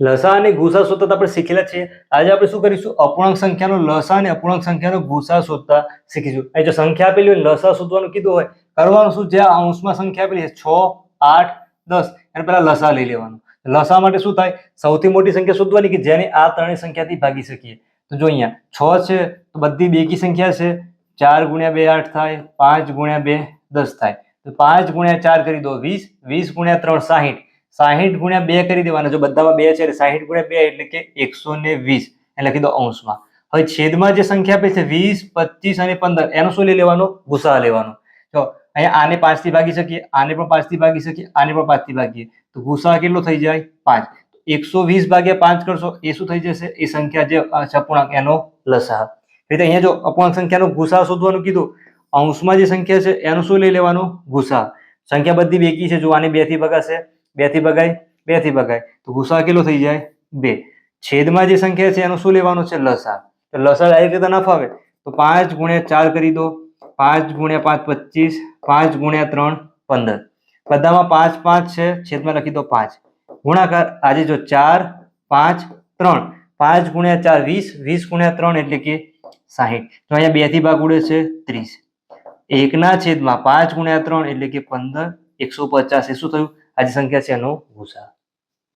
લસા અને ગુસા શોધતા આપણે શીખેલા છીએ. આજે આપણે શું કરીશું? અપૂર્ણાંક સંખ્યાનો લસા અને અપૂર્ણાંક સંખ્યાનો ગુસા શોધતા શીખીશું. અહીં જો સંખ્યા આપેલી હોય, લસા શોધવાનું કીધું હોય, કરવાનું શું? જે અંશમાં સંખ્યા આપેલી છે, છ, આઠ, દસ, એને પેલા લસા લઈ લેવાનું. લસા માટે શું થાય? સૌથી મોટી સંખ્યા શોધવાની કે જેને આ ત્રણેય સંખ્યાથી ભાગી શકીએ. તો જો અહીંયા છ છે, તો બધી બેકી સંખ્યા છે. ચાર ગુણ્યા બે આઠ થાય, પાંચ ગુણ્યા બે દસ થાય. તો પાંચ ગુણ્યા ચાર કરી દો વીસ વીસ ગુણ્યા ત્રણ સાહીઠ. સાહીઠ ગુણ્યા બે કરી દેવાના. જો બધામાં બે છે સાહીઠ ગુણ્યા બે એટલે કે એકસો ને વીસ. એ લખી દો અંશમાં. હવે છેદમાં જે સંખ્યા આપે છે, વીસ, પચીસ અને પંદર, એનો શું લઈ લેવાનો? ગુસા લેવાનો. જો અહીંયા આને પાંચથી ભાગી શકીએ, આને પણ પાંચથી ભાગી શકીએ, આને પણ પાંચથી ભાગીએ. તો ગુસા કેટલો થઈ જાય? પાંચ. એકસો વીસ ભાગ્યા પાંચ કરશો, એ શું થઈ જશે? એ સંખ્યા જે અપૂર્ણાંક, એનો લસા એટલે અહીંયા જો અપૂર્ણાંક સંખ્યાનો ગુસા શોધવાનું કીધું, અંશમાં જે સંખ્યા છે, એનું શું લઈ લેવાનું? ગુસા સંખ્યા બધી બેકી છે, જો આને બેથી ભગાશે બેથી ભગાય બેથી ભગાય તો ગુસા કેટલો થઈ જાય? બે. છેદમાં જે સંખ્યા છે, એનું શું લેવાનું છે? લસા તો લસા ડાયરેક્ટ રીતે ના ફાવે. તો પાંચ ગુણ્યા ચાર કરી દો. પાંચ ગુણ્યા પાંચ પચીસ, પાંચ ગુણ્યા ત્રણ પંદર. બધામાં પાંચ પાંચ છે, છેદમાં લખી દો પાંચ. ગુણાકાર આજે જો ચાર, પાંચ, ત્રણ. પાંચ ગુણ્યા ચાર વીસ વીસ ગુણ્યા ત્રણ એટલે કે સાહીઠ. તો અહીંયા બેથી ભાગ ઉડે છે, ત્રીસ. એકના છેદમાં પાંચ ગુણ્યા ત્રણ એટલે કે પંદર, એકસો પચાસ. એ શું થયું? આ જે સંખ્યા છે એનો ગુસા.